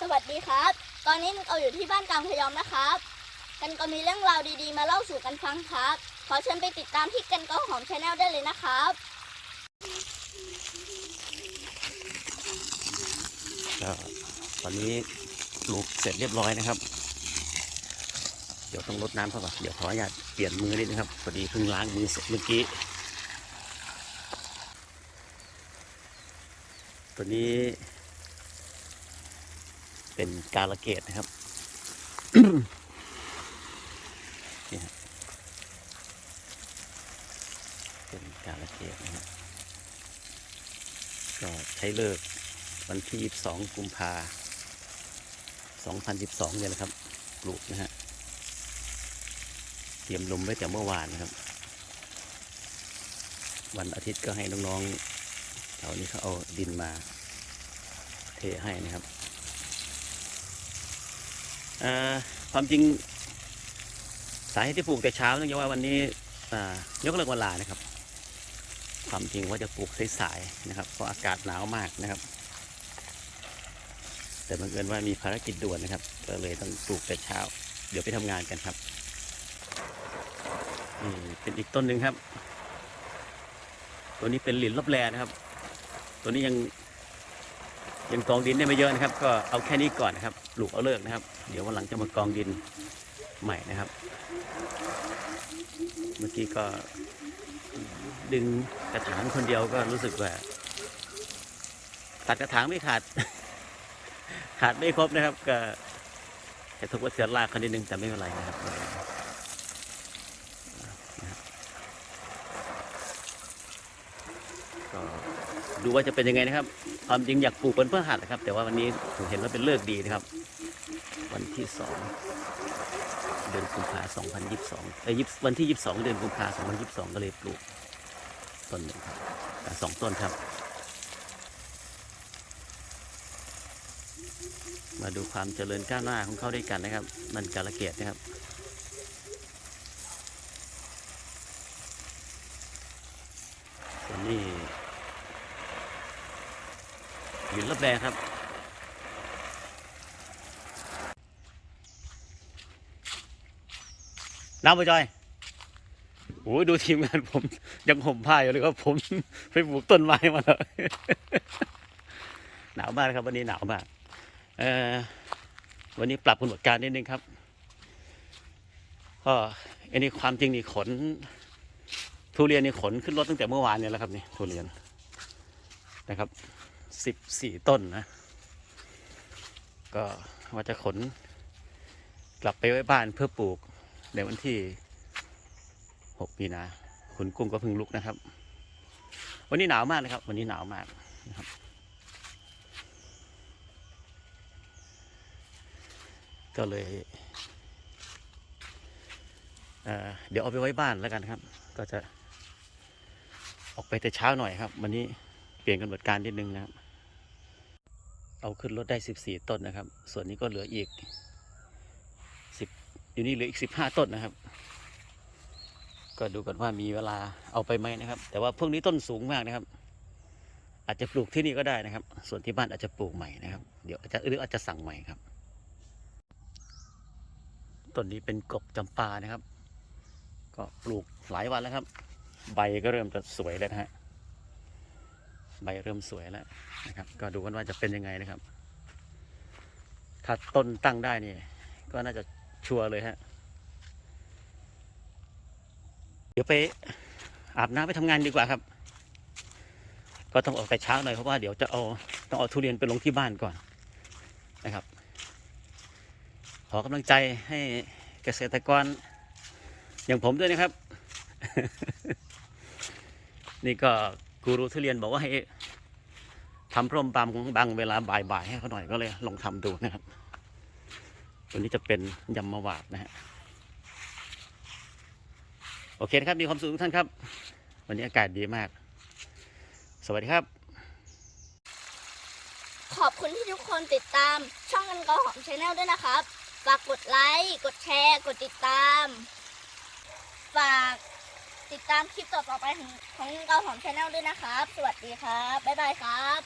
สวัสดีครับ ตอนนี้เราอยู่ที่บ้านกลางพยอมนะครับ กันก็มีเรื่องราวดีๆ มาเล่าสู่กันฟังครับ ขอเชิญไปติดตามที่กันก็หอมชาแนลได้เลยนะครับ ก็ตอนนี้ปลูกเสร็จเรียบร้อยนะครับ เดี๋ยวต้องรดน้ำเข้าก่อนเดี๋ยวขออนุญาตเปลี่ยนมือนิดนะครับพอดีเพิ่งล้างมือเสร็จเมื่อกี้ตัวนี้ เป็นกาลเกตนะครับเป็นกาลเกตนะครับก็ใช้เลิกวันที่ 22 กุมภา2012 เนี่ยแหละครับ ปลูกนะฮะ เตรียมลมไว้แต่เมื่อวานนะครับ วันอาทิตย์ก็ให้น้องๆแถวนี้เขาเอาดินมาเทให้นะครับ ความจริง สาเหตุที่ปลูกแต่เช้าเนื่องจากว่าวันนี้อ่ายกเลิกวันลานะครับ ความจริงว่าจะปลูกสายๆนะครับเพราะอากาศหนาวมากนะครับ แต่บังเอิญว่ามีภารกิจด่วนนะครับ ก็เลยต้องปลูกแต่เช้า เดี๋ยวไปทำงานกันครับนี่เป็นอีกต้นหนึ่งครับ ตัวนี้เป็นหลินลบแลนะครับ ตัวนี้ยัง ยังกองดินได้ไม่เยอะนะครับ ก็เอาแค่นี้ก่อนนะครับปลูกเอาเลิกนะครับ เดี๋ยววันหลังจะมากองดินใหม่นะครับ เมื่อกี้ก็ดึงกระถางคนเดียวก็รู้สึกว่าตัดกระถางไม่ขาด ขาดไม่ครบนะครับ ก็จะทุกว่าเสือลากคนนิดนึงแต่ไม่เป็นไรนะครับนะครับก็ดูว่าจะเป็นยังไงนะครับ ความจริงอยากปลูกเป็นเพื่อหัดนะครับ แต่ว่าวันนี้ผมเห็นว่าเป็นเลิกดีนะครับ วันที่สองเดือนกุมภาสองพันยี่สิบสองเอ้ยวันที่ยี่สิบสองเดือนกุมภาสองพันยี่สิบสองก็เลยปลูกต้นหนึ่งครับอ่สองต้นครับ มาดูความเจริญก้าวหน้าของเขาด้วยกันนะครับ มันกาลเกตนะครับส่วนนี้ หยินรับแรงครับน้ำไปจอยโอ้ยดูทีมงานผม ยังห่มผ้าอยู่เลยครับผมไปปลูกต้นไม้มาเลยหนาวมากครับ วันนี้หนาวมากเอ่อวันนี้ปรับกำหนดการนิดนึงครับก็อันนี้ความจริงนี่ขน ทุเรียนนี่ขนขึ้นรถตั้งแต่เมื่อวานเนี่ยแล้วครับนี่ทุเรียนนะครับ สิบสี่ต้นนะ ก็ว่าจะขนกลับไปไว้บ้านเพื่อปลูกในวันที่หกมีนาคุณกุ้งก็เพิ่งลุกนะครับ วันนี้หนาวมากนะครับ วันนี้หนาวมากนะครับ ก็เลยเเดี๋ยวเอาไปไว้บ้านแล้วกันครับ ก็จะออกไปแต่เช้าหน่อยครับ วันนี้ เปลี่ยนกำหนดการนิดนึงนะครับ เอาขึ้นรถได้สิบสี่ต้นนะครับ ส่วนนี้ก็เหลืออีกสิบอยู่นี่เหลืออีกสิบห้าต้นนะครับ ก็ดูกันว่ามีเวลาเอาไปไหมนะครับ แต่ว่าพวกนี้ต้นสูงมากนะครับ อาจจะปลูกที่นี่ก็ได้นะครับ ส่วนที่บ้านอาจจะปลูกใหม่นะครับ เดี๋ยวอาจจะหรืออาจจะสั่งใหม่ครับ ต้นนี้เป็นกบจำปานะครับ ก็ปลูกหลายวันแล้วครับ ใบก็เริ่มจะสวยแล้วนะฮะ ใบเริ่มสวยแล้วนะครับ ก็ดูกันว่าจะเป็นยังไงนะครับ ถ้าต้นตั้งได้นี่ ก็น่าจะชัวร์เลยฮะ เดี๋ยวไปอาบน้ำไปทำงานดีกว่าครับ ก็ต้องออกแต่เช้าหน่อยเพราะว่าเดี๋ยวจะเอาต้องเอาทุเรียนไปลงที่บ้านก่อนนะครับ ขอกำลังใจให้เกษตรกร อย่างผมด้วยนะครับ นี่ก็ กูรูทุเรียนบอกว่าให้ทำพร่มบางบางเวลาบ่ายๆให้เขาหน่อยก็เลยลองทำดูนะครับวันนี้จะเป็นยำมะหวาดนะฮะโอเคนะครับ มีความสุขทุกท่านครับ วันนี้อากาศดีมาก สวัสดีครับ ขอบคุณที่ทุกคนติดตามช่องกันก็หอมชาแนลด้วยนะครับ ฝากกดไลค์ กดแชร์ กดติดตาม ฝาก ติดตามคลิปต่อๆไปของของเราของชาแนลด้วยนะครับ สวัสดีครับ บ๊ายบายครับ